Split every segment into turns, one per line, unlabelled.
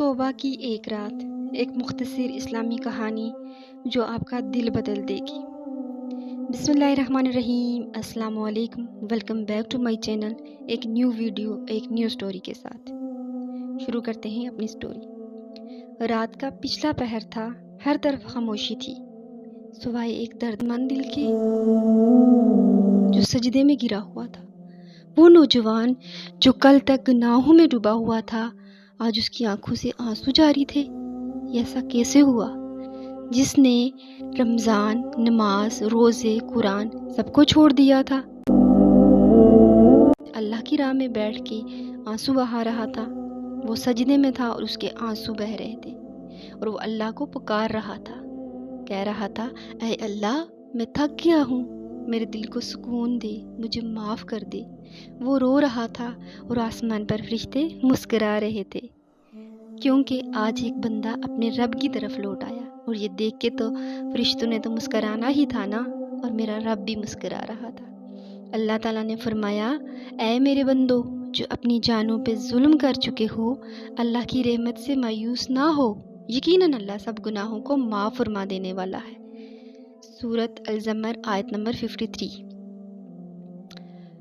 توبہ کی ایک رات، ایک مختصر اسلامی کہانی جو آپ کا دل بدل دے گی۔ بسم اللہ الرحمن الرحیم۔ السلام علیکم۔ Welcome back to my channel ایک نیو ویڈیو ایک نیو سٹوری کے ساتھ۔ شروع کرتے ہیں اپنی سٹوری رات کا پچھلا پہر تھا، ہر طرف خاموشی تھی۔ سوائے ایک درد مند دل کے جو سجدے میں گرا ہوا تھا۔ وہ نوجوان جو کل تک گناہوں میں ڈوبا ہوا تھا آج اس کی آنکھوں سے آنسو جاری تھے۔ ایسا کیسے ہوا؟ جس نے رمضان، نماز، روزے، قرآن سب کو چھوڑ دیا تھا۔ اللہ کی راہ میں بیٹھ کے آنسو بہا رہا تھا۔ وہ سجدے میں تھا اور اس کے آنسو بہ رہے تھے اور وہ اللہ کو پکار رہا تھا۔ کہہ رہا تھا، اے اللہ، میں تھک گیا ہوں۔ میرے دل کو سکون دے، مجھے معاف کر دے۔ وہ رو رہا تھا اور آسمان پر فرشتے مسکرا رہے تھے۔ کیونکہ آج ایک بندہ اپنے رب کی طرف لوٹ آیا۔ اور یہ دیکھ کے تو فرشتوں نے تو مسکرانا ہی تھا نا؟ اور میرا رب بھی مسکرا رہا تھا۔ اللہ تعالیٰ نے فرمایا، اے میرے بندو، جو اپنی جانوں پہ ظلم کر چکے ہو، اللہ کی رحمت سے مایوس نہ ہو۔ یقیناً اللہ سب گناہوں کو معاف فرما دینے والا ہے۔ سورت الزمر آیت نمبر 53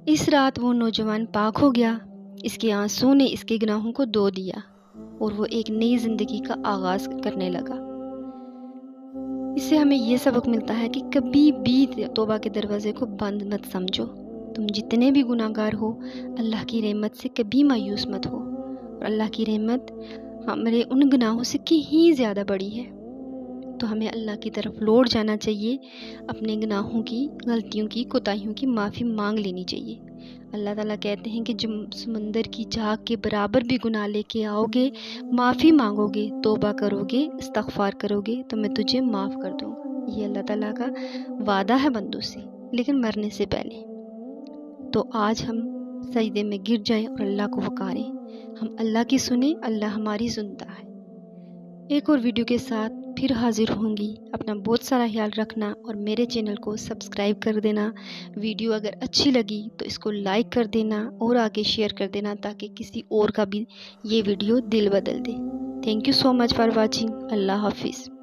اس رات وہ نوجوان پاک ہو گیا، اس کے آنسوں نے اس کے گناہوں کو دو دیا اور وہ ایک نئی زندگی کا آغاز کرنے لگا۔ اس سے ہمیں یہ سبق ملتا ہے کہ کبھی بھی توبہ کے دروازے کو بند مت سمجھو۔ تم جتنے بھی گناہ گار ہو، اللہ کی رحمت سے کبھی مایوس مت ہو اور اللہ کی رحمت ہمارے ان گناہوں سے کہیں زیادہ بڑی ہے۔ تو ہمیں اللہ کی طرف لوٹ جانا چاہیے، اپنے گناہوں کی، غلطیوں کی، کوتاہیوں کی معافی مانگ لینی چاہیے۔ اللہ تعالیٰ کہتے ہیں کہ جب سمندر کی جھاگ کے برابر بھی گناہ لے کے آؤ گے معافی مانگو گے توبہ کرو گے استغفار کرو گے تو میں تجھے معاف کر دوں گا۔ یہ اللہ تعالیٰ کا وعدہ ہے بندوں سے، لیکن مرنے سے پہلے۔ تو آج ہم سجدے میں گر جائیں اور اللہ کو پکاریں۔ ہم اللہ کی سنیں، اللہ ہماری سنتا ہے۔ ایک اور ویڈیو کے ساتھ پھر حاضر ہوں گی۔ اپنا بہت سارا خیال رکھنا اور میرے چینل کو سبسکرائب کر دینا۔ ویڈیو اگر اچھی لگی تو اس کو لائک کر دینا اور آگے شیئر کر دینا تاکہ کسی اور کا بھی یہ ویڈیو دل بدل دے۔ Thank you so much for watching اللہ حافظ۔